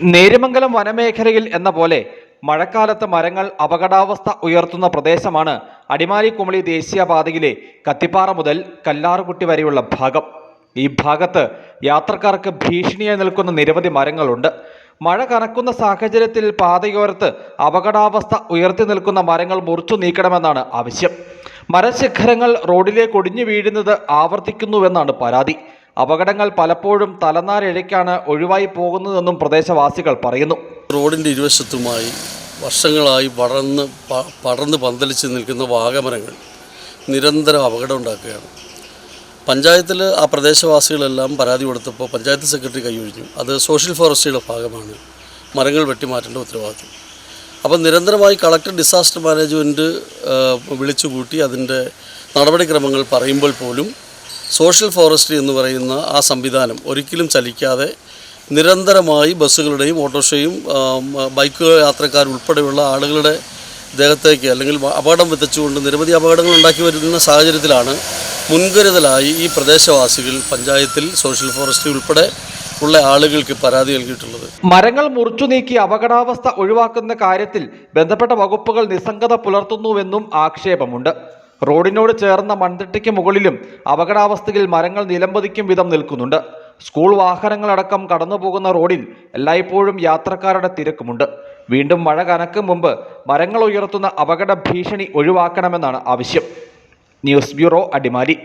നേര്യമംഗലം വനമേഖലയിൽ എന്ന പോലെ മഴക്കാലത്ത് മരങ്ങൾ അപകടാവസ്ഥ ഉയർത്തുന്ന പ്രദേശമാണ് അടിമാലി കുമളി ദേശീയപാതയിലെ കത്തിപ്പാറ മുതൽ കല്ലാറുകുട്ടി വരെയുള്ള ഭാഗം. ഈ ഭാഗത്ത് യാത്രക്കാർക്ക് ഭീഷണിയായി നിൽക്കുന്ന നിരവധി മരങ്ങളുണ്ട്. മഴ കനക്കുന്ന സാഹചര്യത്തിൽ പാതയോരത്ത് അപകടാവസ്ഥ ഉയർത്തി നിൽക്കുന്ന മരങ്ങൾ മുറിച്ചു നീക്കണമെന്നാണ് ആവശ്യം. മരശിഖരങ്ങൾ റോഡിലേക്ക് ഒടിഞ്ഞു വീഴുന്നത് ആവർത്തിക്കുന്നുവെന്നാണ് പരാതി. അപകടങ്ങൾ പലപ്പോഴും തലനാരിഴയ്ക്കാണ് ഒഴിവായി പോകുന്നതെന്നും പ്രദേശവാസികൾ പറയുന്നു. റോഡിന്റെ ഇരുവശത്തുമായി വർഷങ്ങളായി പടർന്ന് പടർന്ന് പന്തലിച്ച് നിൽക്കുന്ന വാഗമരങ്ങൾ നിരന്തരം അപകടം ഉണ്ടാക്കുകയാണ്. പഞ്ചായത്തിൽ ആ പ്രദേശവാസികളെല്ലാം പരാതി കൊടുത്തപ്പോൾ പഞ്ചായത്ത് സെക്രട്ടറി കൈയൊഴിഞ്ഞു അത് സോഷ്യൽ ഫോറസ്റ്റിയുടെ ഭാഗമാണ്. മരങ്ങൾ വെട്ടിമാറ്റേണ്ട ഉത്തരവാദിത്വം. അപ്പം നിരന്തരമായി കളക്ടർ ഡിസാസ്റ്റർ മാനേജ്മെന്റ് വിളിച്ചുകൂട്ടി അതിന്റെ നടപടിക്രമങ്ങൾ പറയുമ്പോൾ പോലും സോഷ്യൽ ഫോറസ്ട്രി എന്ന് പറയുന്ന ആ സംവിധാനം ഒരിക്കലും ചലിക്കാതെ നിരന്തരമായി ബസ്സുകളുടെയും ഓട്ടോറിക്ഷയും ബൈക്ക് ബൈക്ക് യാത്രക്കാരുൾപ്പെടെയുള്ള ആളുകളുടെ ദേഹത്തേക്ക് അല്ലെങ്കിൽ അപകടം വിതച്ചുകൊണ്ട് നിരവധി അപകടങ്ങൾ ഉണ്ടാക്കി വരുന്ന സാഹചര്യത്തിലാണ് മുൻകരുതലായി ഈ പ്രദേശവാസികൾ പഞ്ചായത്തിൽ സോഷ്യൽ ഫോറസ്ട്രി ഉൾപ്പെടെ ഉള്ള ആളുകൾക്ക് പരാതി നൽകിയിട്ടുള്ളത്. മരങ്ങൾ മുറിച്ചു നീക്കി അപകടാവസ്ഥ ഒഴിവാക്കുന്ന കാര്യത്തിൽ ബന്ധപ്പെട്ട വകുപ്പുകൾ നിസ്സംഗത പുലർത്തുന്നുവെന്നും ആക്ഷേപമുണ്ട്. റോഡിനോട് ചേർന്ന മൺതിട്ടയ്ക്ക് മുകളിലും അപകടാവസ്ഥയിൽ മരങ്ങൾ നിലംപതിക്കും വിധം നിൽക്കുന്നുണ്ട്. സ്കൂൾ വാഹനങ്ങളടക്കം കടന്നുപോകുന്ന റോഡിൽ എല്ലായ്പ്പോഴും യാത്രക്കാരുടെ തിരക്കുമുണ്ട്. വീണ്ടും മഴ കനക്കും മുമ്പ് മരങ്ങൾ ഉയർത്തുന്ന അപകട ഭീഷണി ഒഴിവാക്കണമെന്നാണ് ആവശ്യം. News bureau Adimali.